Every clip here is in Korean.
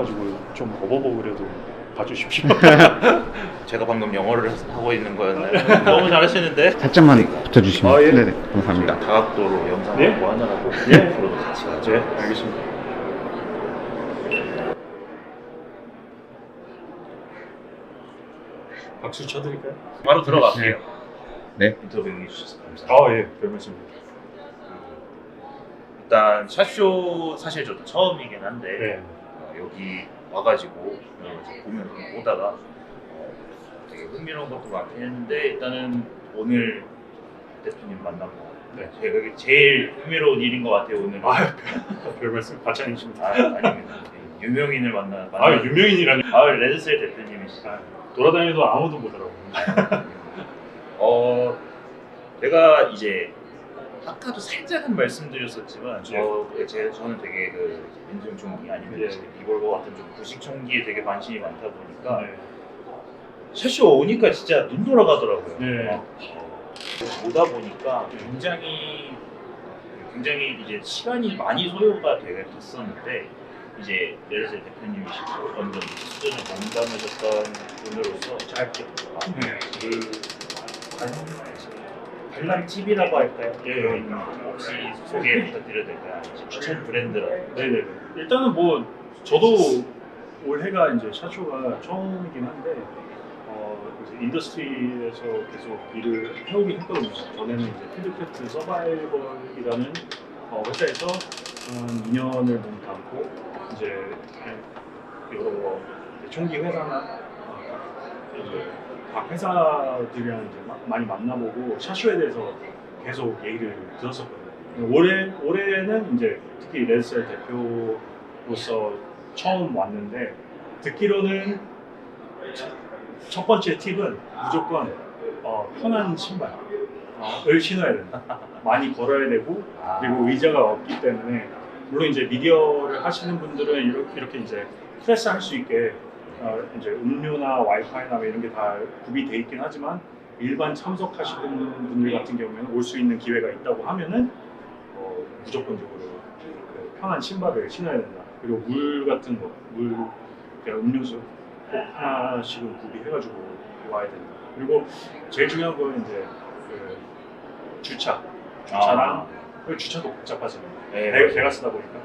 섞여가지고 좀 어버버그려도 봐주십시오. 제가 방금 영어를 하고 있는 거였나요? 너무 잘하시는데 살짝만 붙여주시면 아, 예. 네네 감사합니다. 다각도로 영상 네? 하고 하느라고 예. 앞으로도 같이 가죠. 네, 알겠습니다. 박수 쳐드릴까요? 바로 들어갈게요. 네. 인터뷰 해주셔서 감사합니다. 아, 예, 별 말씀입니다. 일단 샷쇼 사실 저도 처음이긴 한데 네. 어, 여기 와가지고 어, 이제 보면 오다가 어, 되게 흥미로운 것도 많긴 했는데 일단은 오늘 대표님 만나고 네. 제가 제일 흥미로운 일인 것 같아요 오늘. 아, 별 말씀 과찬이십니다. 아, 아닙니다. 유명인을 만나 만나. 아, 유명인이라니. 아 레드셀 대표님이시죠. 아, 돌아다니도 아무도 못 알아보는. 어 내가 이제 아까도 살짝은 말씀드렸었지만 저 제, 저는 되게 그 인증 총기 아니면 예. 이제 리볼버 같은 좀 구식 총기에 되게 관심이 많다 보니까 네. 샷쇼 오니까 진짜 눈 돌아가더라고요. 네. 막, 어, 오다 보니까 굉장히 굉장히 이제 시간이 많이 소요가 되게 됐었는데 이제 레드셀 대표님이시고 정도 수준을 공감하셨던 분으로서 짧게 네. 그관 람 팁이라고 할까요? 예, 예. 혹시 소개 부탁드려도 될까요? 추천 브랜드라고. 네네. 일단은 뭐 저도 올해가 이제 샷쇼가 처음이긴 한데 어, 이제 인더스트리에서 계속 일을 해오긴 했거든요. 전에는 이제 필드크래프트 서바이벌이라는 어, 회사에서 한 2년을 몸 담고 이제 여러 총기 회사나 어, 이제 각 회사들이랑 이제 마- 많이 만나보고 샷쇼에 대해서 계속 얘기를 들었었거든요. 올해 올해는 이제 특히 레드셀 대표로서 처음 왔는데 듣기로는 첫- 첫 번째 팁은 무조건 어, 편한 신발을 신어야 된다. 많이 걸어야 되고 그리고 의자가 없기 때문에 물론 이제 미디어를 하시는 분들은 이렇게, 이렇게 이제 프레스 할 수 있게 어, 이제 음료나 와이파이나 뭐 이런 게 다 구비돼 있긴 하지만 일반 참석하시는 분들 같은 경우에는 올 수 있는 기회가 있다고 하면은 어, 무조건적으로 그 편한 신발을 신어야 된다. 그리고 물 같은 거, 물 그냥 음료수 꼭 하나씩은 구비해가지고 와야 된다. 그리고 제일 중요한 건 이제 그 주차, 주차랑 그리고 주차도 복잡하잖아요. 네, 배, 배가 쓰다 보니까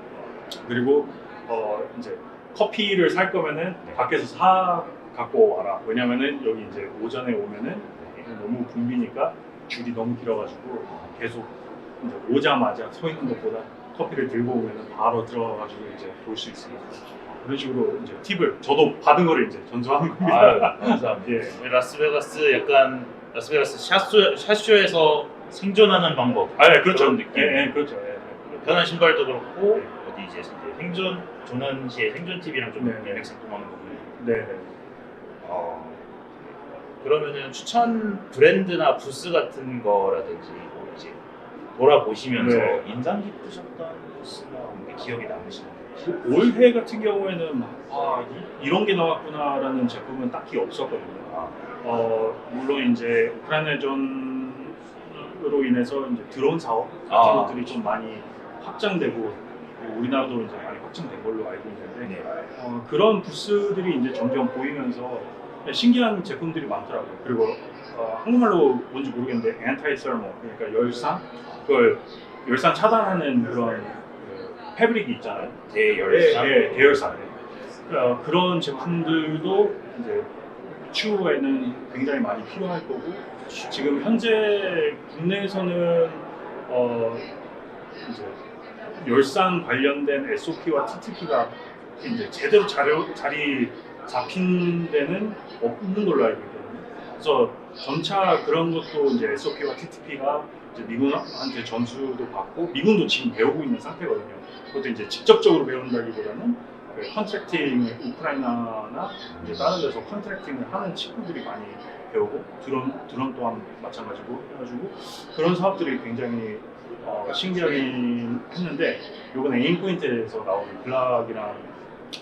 그리고 어 이제 커피를 살 거면은 네. 밖에서 사 갖고 와라 왜냐면은 여기 이제 오전에 오면은 너무 붐비니까 줄이 너무 길어가지고 계속 이제 오자마자 서 있는 것보다 커피를 들고 오면은 바로 들어가가지고 이제 볼 수 있으니까 그런 식으로 이제 팁을 저도 받은 거를 이제 전수하는 겁니다. 아유, 감사합니다. 예. 우리 라스베가스 약간 라스베가스 샷쇼, 샷쇼에서 생존하는 방법. 아, 예, 그렇죠. 그런 느낌. 예, 예, 그렇죠. 예, 예. 편한 신발도 그렇고 네. 어디 이제 생존 조난 시에 생존 팁이랑 좀 네. 일맥상통하는 거고요. 네, 네. 어, 그러면은 추천 브랜드나 부스 같은 거라든지 뭐 이제 돌아보시면서 네. 인상 깊으셨던 부스나 뭔가 기억에 남으시는 거 올해 같은 경우에는 아 이, 런게 나왔구나라는 제품은 딱히 없었거든요. 아, 어 물론 이제 우크라이나전으로 인해서 이제 드론 사업 같은 아. 것들이 좀 많이 확장되고 우리나라도 이제 많이 확장된 걸로 알고 있는데 네. 어, 그런 부스들이 이제 점점 보이면서 신기한 제품들이 많더라고요. 그리고 어, 한국말로 뭔지 모르겠는데 anti thermal 그러니까 열상 그걸 열상 차단하는 그런 그 패브릭이 있잖아요. 대열상. 예, 예, 대열산. 어, 그런 제품들도 이제 추후에는 굉장히 많이 필요할 거고 지금 현재 국내에서는 어, 이제 열상 관련된 SOP와 TTP가 이제 제대로 자리, 자리 잡힌 데는 없는 걸로 알고 있거든요. 그래서 전차 그런 것도 이제 SOP와 TTP가 이제 미군한테 전수도 받고 미군도 지금 배우고 있는 상태거든요. 그것도 이제 직접적으로 배운다기보다는 그 컨트랙팅 우크라이나나 이제 다른 데서 컨트랙팅을 하는 친구들이 많이 배우고 드론 드론 또한 마찬가지고 해가지고 그런 사업들이 굉장히 어, 신기하긴 했는데 요번에 에임 포인트에서 나온 블락이랑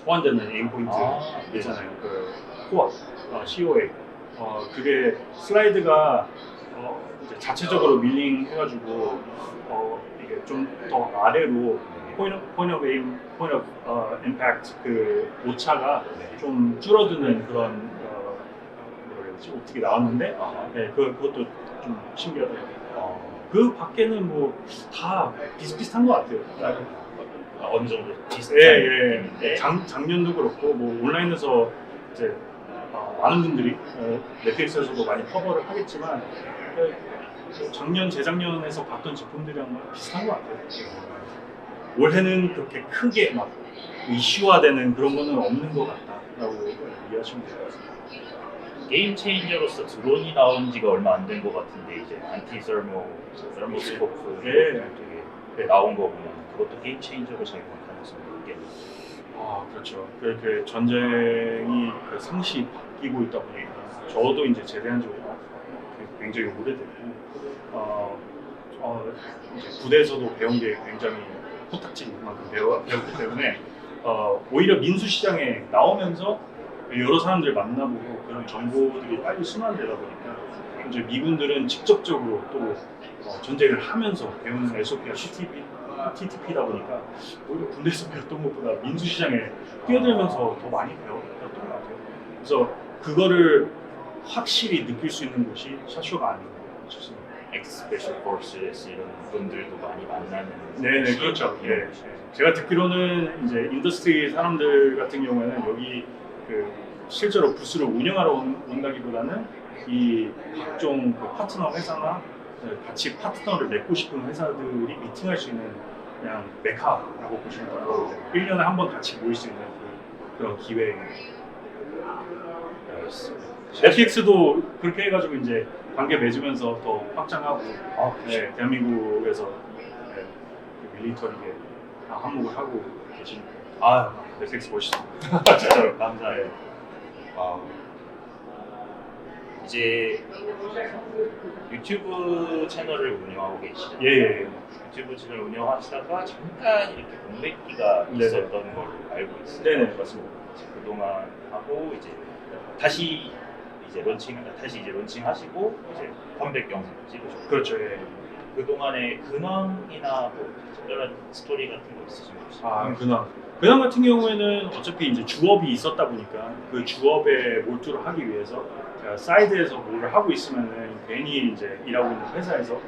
호환되는 에임 포인트 아, 있잖아요. 그 코어, 어, COA. 어, 그게 슬라이드가 어, 이제 자체적으로 밀링 해가지고 어, 이게 좀 더 아래로 point of, point of aim, point of 어, impact 그 오차가 네. 좀 줄어드는 그런 어, 뭐라 되지 어떻게 나왔는데 아하. 네, 그, 그것도 좀 신기하더라고요. 어, 그 밖에는 뭐 다 비슷비슷한 것 같아요. 아, 어느 정도 비슷한 예, 예. 느낌인데 작, 작년도 그렇고 뭐 온라인에서 이제 어, 많은 분들이 어, 넷플릭스에서도 많이 커버를 하겠지만 어, 작년 재작년에서 봤던 제품들이랑 비슷한 것 같아요. 올해는 그렇게 크게 막 이슈화되는 그런 거는 없는 것 같다라고 이해하시면 될 것 같습니다. 게임 체인저로서 드론이 나온 지가 얼마 안 된 것 같은데 이제 안티 서모 서모스코프 네. 되게 나온 거 보면 그것도 게임 체인저로 작용할 가능성이 있겠네요. 아 그렇죠. 그렇게 전쟁이 그 상시 바뀌고 있다 보니까 저도 이제 제대한 지 굉장히 오래됐고 어, 어, 이제 부대에서도 배운 게 굉장히 코딱지만큼 배워, 배웠기 때문에 어, 오히려 민수 시장에 나오면서 여러 사람들 만나보고 그런 정보들이 빨리 순환되다 보니까 이제 미군들은 직접적으로 또 어, 전쟁을 하면서 배우는 SOP가 TTP, TTP다 보니까 오히려 군대에서 배웠던 것보다 민수 시장에 뛰어들면서 더 많이 배웠던 것 같아요. 그래서 그거를 확실히 느낄 수 있는 곳이 샤쇼가 아닌가 싶습니다. 엑스페셜 포스에서 이런 분들도 많이 만나는 네네 곳이 그렇죠. 예. 곳이. 제가 듣기로는 이제 인더스트리 사람들 같은 경우에는 여기 그 실제로 부스를 운영하러 온, 온다기보다는 이 각종 그 파트너 회사나 그 같이 파트너를 맺고 싶은 회사들이 미팅할 수 있는 그냥 메카라고 보시면 돼요. 1년에 한 번 같이 모일 수 있는 그, 그런 기회입니다. 넷플릭스도 그렇게 해가지고 이제 관계 맺으면서 더 확장하고 아, 네, 대한민국에서 네, 그 밀리터리에 다 한몫을 하고 계시니까 아유, 넷플릭스 멋있어. 진짜로 감사해요. 아, 이제 유튜브 채널을 운영하고 계시죠? 예, 예, 유튜브 채널 운영하시다가 잠깐 이렇게 공백기가 네네. 있었던 걸로 알고 있어요. 네네 맞습니다. 이제 그동안 하고 이제 다시 이제 론칭 다시 이제 론칭하시고 이제 컴백 영상 찍으셨고 그렇죠. 예. 그동안의 근황이나 뭐 특별한 스토리 같은 거 있으신가요? 아 근황. 근황 같은 경우에는 어차피 이제 주업이 있었다 보니까 그 주업에 몰두를 하기 위해서 제가 사이드에서 뭘 하고 있으면은 괜히 이제 일하고 있는 회사에서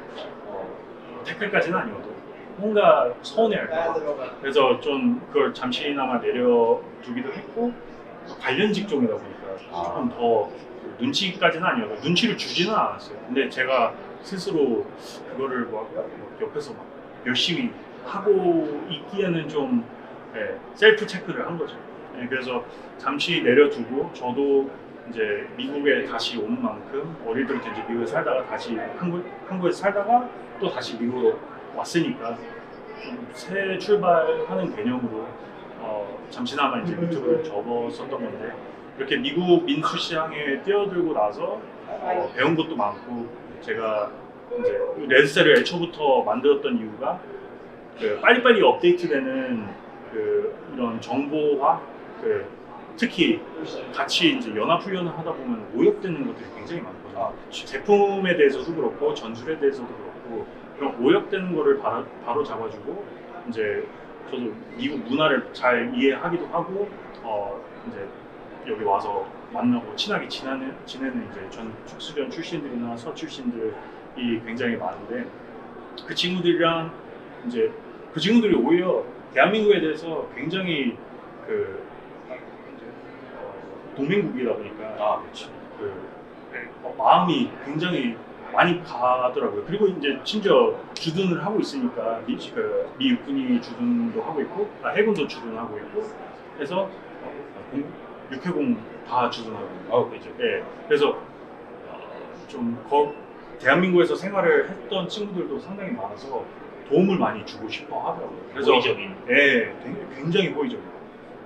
어, 태클까지는 아니어도 뭔가 서운해할까 봐. 그래서 좀 그걸 잠시나마 내려두기도 했고 관련 직종이다 보니까 조금 더 눈치까지는 아니어도 눈치를 주지는 않았어요. 근데 제가 스스로 그거를 막, 막 옆에서 막 열심히 하고 있기에는 좀 네, 셀프 체크를 한 거죠. 네, 그래서 잠시 내려두고 저도 이제 미국에 다시 온 만큼 어릴 때부터 이제 미국에 살다가 다시 한국 한국에서 살다가 또 다시 미국으로 왔으니까 좀 새 출발하는 개념으로 어, 잠시나마 이제 유튜브를 접었었던 건데 이렇게 미국 민수 시장에 뛰어들고 나서 어, 배운 것도 많고 제가 이제 레드셀을 애초부터 만들었던 이유가 그 빨리빨리 업데이트되는 그 이런 정보화 그 특히 같이 이제 연합 훈련을 하다 보면 오역되는 것들이 굉장히 많거든요. 아, 제품에 대해서도 그렇고 전술에 대해서도 그렇고 그런 오역되는 거를 바로, 바로 잡아주고 이제 저도 미국 문화를 잘 이해하기도 하고 어 이제 여기 와서 만나고 친하게 지내는 지내는 이제 전 축수련 출신들이나 서 출신들이 굉장히 많은데 그 친구들이랑 이제 그 친구들이 오히려 대한민국에 대해서 굉장히 그 동맹국이다 보니까 아, 그렇죠. 그 어, 마음이 굉장히 많이 가더라고요. 그리고 이제 심지어 주둔을 하고 있으니까 미, 그, 미 육군이 주둔도 하고 있고 아, 해군도 주둔하고 있고 해서 어, 공- 육해공 다 주둔하고 있고 아, 그죠. 예, 그래서 어, 좀 거, 대한민국에서 생활을 했던 친구들도 상당히 많아서 도움을 많이 주고 싶어 하더라고요. 그래서 호의적인. 예, 굉- 굉장히 호의적이에요.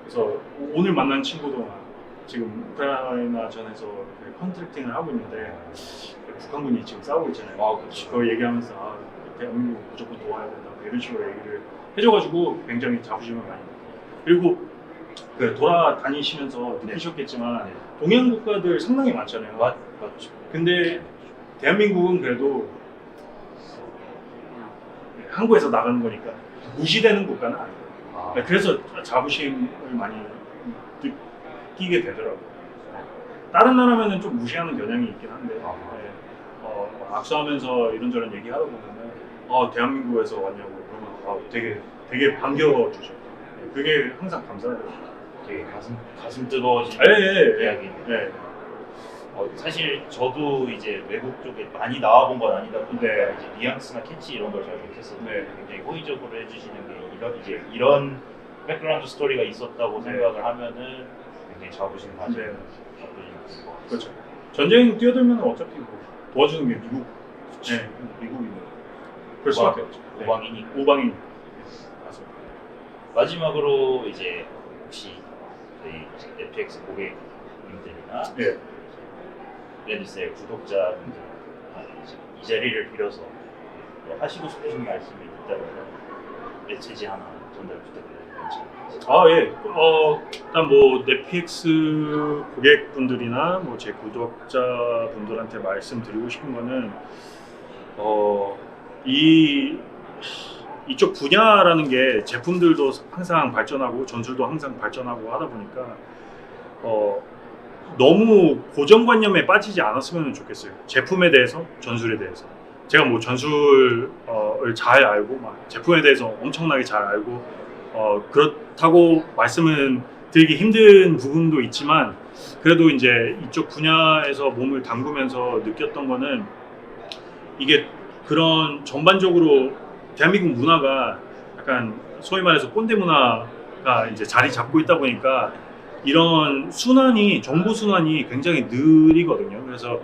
그래서 오늘 만난 친구도 지금 우크라이나 전에서 그 컨트랙팅을 하고 있는데 북한군이 지금 싸우고 있잖아요. 아, 그렇죠. 그거 얘기하면서 아, 대한민국 무조건 도와야 된다 뭐 이런 식으로 얘기를 해줘가지고 굉장히 자부심을 많이 그리고 그 돌아다니시면서 느끼셨겠지만 네. 동양 국가들 상당히 많잖아요. 맞, 맞죠. 근데 대한민국은 그래도 한국에서 나가는 거니까 무시되는 국가는 아니에요. 아, 네, 그래서 자부심을 많이 느끼게 되더라고요. 다른 나라면은 좀 무시하는 경향이 있긴 한데 아. 네, 어, 뭐 악수하면서 이런저런 얘기하다 보면은 어, 대한민국에서 왔냐고 그러면 아, 되게 되게 반겨주죠. 네, 그게 항상 감사해요. 되게 가슴 가슴 뜨거워지는 예, 예, 예. 이야기네요. 네. 어, 사실 저도 이제 외국 쪽에 많이 나와본 건 아니다 보니까 네. 이제 뉘앙스나 캐치 이런 걸 잘 못했었는데 네. 굉장히 호의적으로 해주시는 게 이런 이제 이런 백그라운드 스토리가 있었다고 네. 생각을 하면은 굉장히 자부심 가지는 네. 그렇죠. 전쟁 뛰어들면 어차피 뭐 도와주는 게 미국, 네, 미국이면 그럴 수밖에 없죠. 네. 오방이니까 오방이 맞습니다. 마지막으로 이제 혹시 FX 고객님들이나 예. 레드셀 구독자분들 이제 이 자리를 빌어서 뭐 하시고 싶으신 말씀이 있다면 메시지 하나 전달 괜찮을까요? 아 예. 어 일단 뭐 넷플릭스 고객분들이나 뭐 제 구독자분들한테 말씀드리고 싶은 거는 어이 이쪽 분야라는 게 제품들도 항상 발전하고 전술도 항상 발전하고 하다 보니까 어 너무 고정관념에 빠지지 않았으면 좋겠어요. 제품에 대해서, 전술에 대해서. 제가 뭐 전술을 잘 알고 막 제품에 대해서 엄청나게 잘 알고 어, 그렇다고 말씀은 드리기 힘든 부분도 있지만 그래도 이제 이쪽 분야에서 몸을 담그면서 느꼈던 거는 이게 그런 전반적으로 대한민국 문화가 약간 소위 말해서 꼰대 문화가 이제 자리 잡고 있다 보니까 이런 순환이 정보 순환이 굉장히 느리거든요. 그래서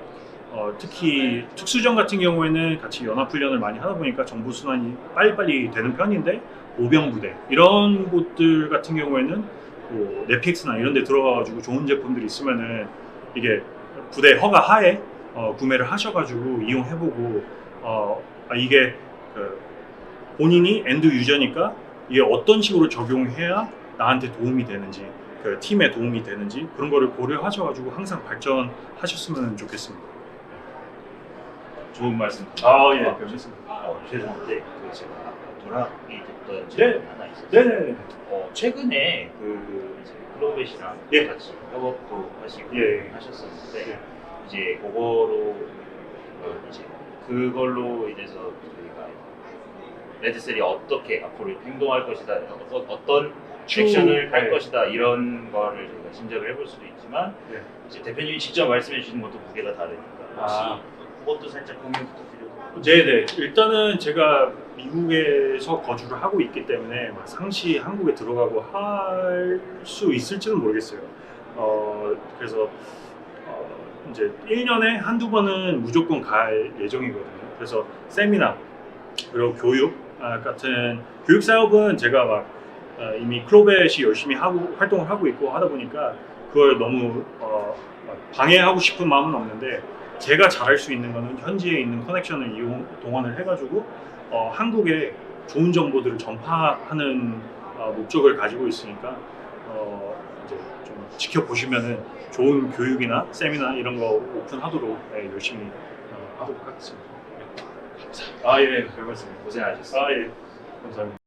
어, 특히 특수전 같은 경우에는 같이 연합 훈련을 많이 하다 보니까 정보 순환이 빨리빨리 되는 편인데 모병 부대 이런 곳들 같은 경우에는 뭐 넷픽스나 이런 데 들어가가지고 좋은 제품들이 있으면은 이게 부대 허가 하에 어, 구매를 하셔가지고 이용해보고 어, 아, 이게 그 본인이 엔드 유저니까 이게 어떤 식으로 적용해야 나한테 도움이 되는지 그 팀에 도움이 되는지 그런 거를 고려하셔가지고 항상 발전하셨으면 좋겠습니다. 좋은 말씀 아, 예, 알겠습니다. 어, 죄송한데 그 제가 돌아가게 됐던 네. 질문 하나 있었어요. 네네네. 어, 최근에 그 이제 클로벳이랑 예. 같이 협업도 하시고 예. 하셨었는데 예. 이제 그거로 어, 이제 그걸로 인해서 저희가 레드셀이 어떻게 앞으로 행동할 것이다 어떤, 어떤 추- 액션을 할 네. 것이다 이런 거를 저희가 짐작을 해볼 수도 있지만 네. 이제 대표님이 직접 말씀해 주시는 것도 무게가 다르니까 혹시 아. 그것도 살짝 공유 부탁드려도 네네. 일단은 제가 미국에서 거주를 하고 있기 때문에 막 상시 한국에 들어가고 할 수 있을지는 모르겠어요. 어, 그래서 어, 이제 1년에 한두 번은 무조건 갈 예정이거든요. 그래서 세미나 그리고 교육 아, 같은 교육 사업은 제가 막 어, 이미 클로벳이 열심히 하고 활동을 하고 있고 하다 보니까 그걸 너무 어, 막 방해하고 싶은 마음은 없는데 제가 잘할 수 있는 거는 현지에 있는 커넥션을 이용 동원을 해가지고 어, 한국에 좋은 정보들을 전파하는 어, 목적을 가지고 있으니까 어, 이제 좀 지켜보시면은 좋은 교육이나 세미나 이런 거 오픈하도록 네, 열심히 어, 하도록 하겠습니다. 아 예, 별 말씀. 고생하셨습니다. 아 예, 감사합니다.